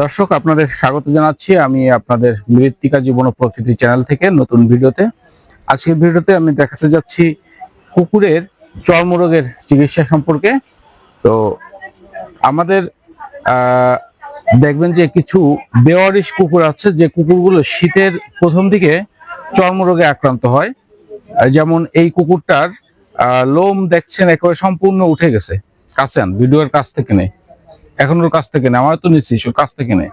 দর্শক, আপনাদের স্বাগত জানাচ্ছি। আমি আপনাদের মৃত্তিকা জীবন প্রকৃতি চ্যানেল থেকে নতুন ভিডিওতে। আজকের ভিডিওতে আমি দেখাতে যাচ্ছি কুকুরের চর্মরোগের চিকিৎসা সম্পর্কে। তো আমাদের দেখবেন যে কিছু বেওয়ারিশ কুকুর আছে, যে কুকুরগুলো শীতের প্রথম দিকে চর্মরোগে আক্রান্ত হয়। যেমন এই কুকুরটার লোম দেখছেন একেবারে সম্পূর্ণ উঠে গেছে। কাছে আন, ভিডিওর কাছ থেকে নেই। এখন ওর কাছ থেকে নেই আমার তো নিচ্ছিস ওর কাছ থেকে নেই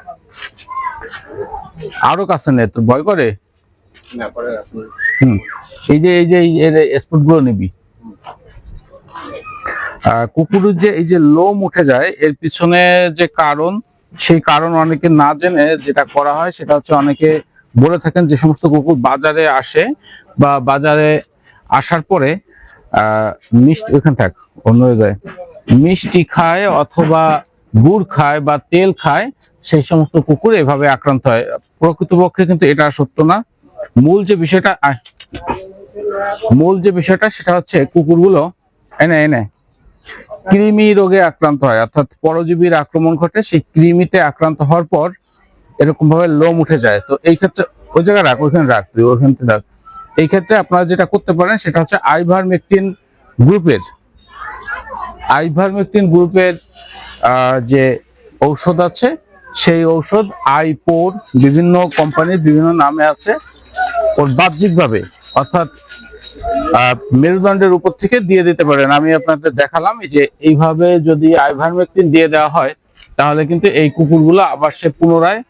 আরও কাছে নেই তোর ভয় করে? হুম এই যে এই যে এর স্পটগুলো নিবি। কুকুরের যে এই যে লোম উঠে যায় এর পিছনে যে কারণ সেই কারণ অনেকে না জেনে যেটা করা হয় সেটা হচ্ছে অনেকে বলে থাকেন যে সমস্ত কুকুর বাজারে আসে বা বাজারে আসার পরে আহ মিষ্টি ওখানে থাক অন্য হয়ে যায় মিষ্টি খায় অথবা গুড় খায় বা তেল খায়, সেই সমস্ত কুকুর এভাবে আক্রান্ত হয়। প্রকৃতপক্ষে কিন্তু এটা সত্য না। মূল যে বিষয়টা মূল যে বিষয়টা, সেটা হচ্ছে কুকুরগুলো এনে এনে, কৃমি রোগে আক্রান্ত হয়। অর্থাৎ পরজীবীর আক্রমণ ঘটে, সেই কৃমিতে আক্রান্ত হওয়ার পর এরকম ভাবে লোম উঠে যায়। তো এই ক্ষেত্রে, ওই জায়গায় রাখ, ওইখানে রাখ তুই, ওইখান রাখ। এই ক্ষেত্রে আপনারা যেটা করতে পারেন, সেটা হচ্ছে আইভারমেকটিন গ্রুপের আইভারমেকটিন গ্রুপের যে ঔষধ আছে, সেই ঔষধ আইপোর বিভিন্ন কোম্পানির বিভিন্ন নামে আছে। ওর বাহ্যিকভাবে অর্থাৎ মেরুদণ্ডের উপর থেকে দিয়ে দিতে পারেন। আমি আপনাদের দেখালাম যে এইভাবে যদি আইভারমেকটিন দিয়ে দেওয়া হয়, তাহলে কিন্তু এই কুকুরগুলো আবার সে পুনরায়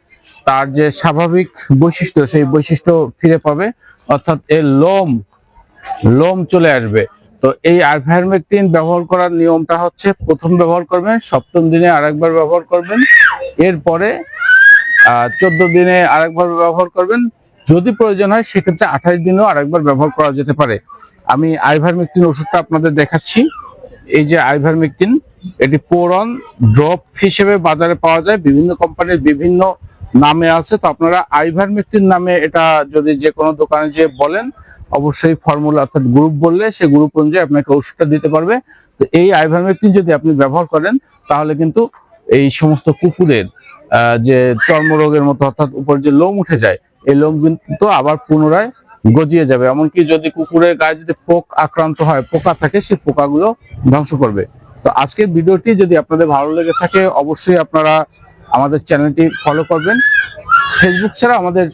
তার যে স্বাভাবিক বৈশিষ্ট্য, সেই বৈশিষ্ট্য ফিরে পাবে। অর্থাৎ এর লোম লোম চলে আসবে। তো এই আইভারমেকটিন ব্যবহার করার নিয়মটা হচ্ছে, প্রথম ব্যবহার করবেন, সপ্তম দিনে আরেকবার ব্যবহার করবেন, এরপরে চোদ্দ দিনে আরেকবার ব্যবহার করবেন। যদি প্রয়োজন হয়, সেক্ষেত্রে আঠাশ দিনেও আরেকবার ব্যবহার করা যেতে পারে। আমি আইভারমেকটিন ওষুধটা আপনাদের দেখাচ্ছি। এই যে আইভারমেকটিন, এটি পোরন ড্রপ হিসেবে বাজারে পাওয়া যায়। বিভিন্ন কোম্পানির বিভিন্ন নামে আছে। তো আপনারা আইভারমেকটিন নামে এটা যদি যে কোনো দোকানে যে বলেন অবশ্যই ফর্মুলা অর্থাৎ গ্রুপ বললে সে গ্রুপ অনুযায়ী আপনাকে ওষুধটা দিতে পারবে। তো এই আইভারমেকটিন যদি আপনি ব্যবহার করেন, তাহলে কিন্তু এই সমস্ত কুকুরের যে চর্মরোগের মতো অর্থাৎ উপর যে লোম উঠে যায়, এই লোম কিন্তু আবার পুনরায় গজিয়ে যাবে। এমনকি যদি কুকুরের গায়ে যদি পোক আক্রান্ত হয়, পোকা থাকে, সেই পোকাগুলো ধ্বংস করবে। তো আজকের ভিডিওটি যদি আপনাদের ভালো লেগে থাকে, অবশ্যই আপনারা আমাদের চ্যানেলটি ফলো করবেন। ফেসবুক ছাড়া আমাদের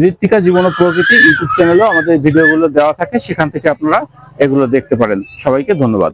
মৃত্তিকা জীবন প্রকৃতি ইউটিউব চ্যানেলেও আমাদের ভিডিওগুলো দেওয়া থাকে। সেখান থেকে আপনারা এগুলো দেখতে পারেন। সবাইকে ধন্যবাদ।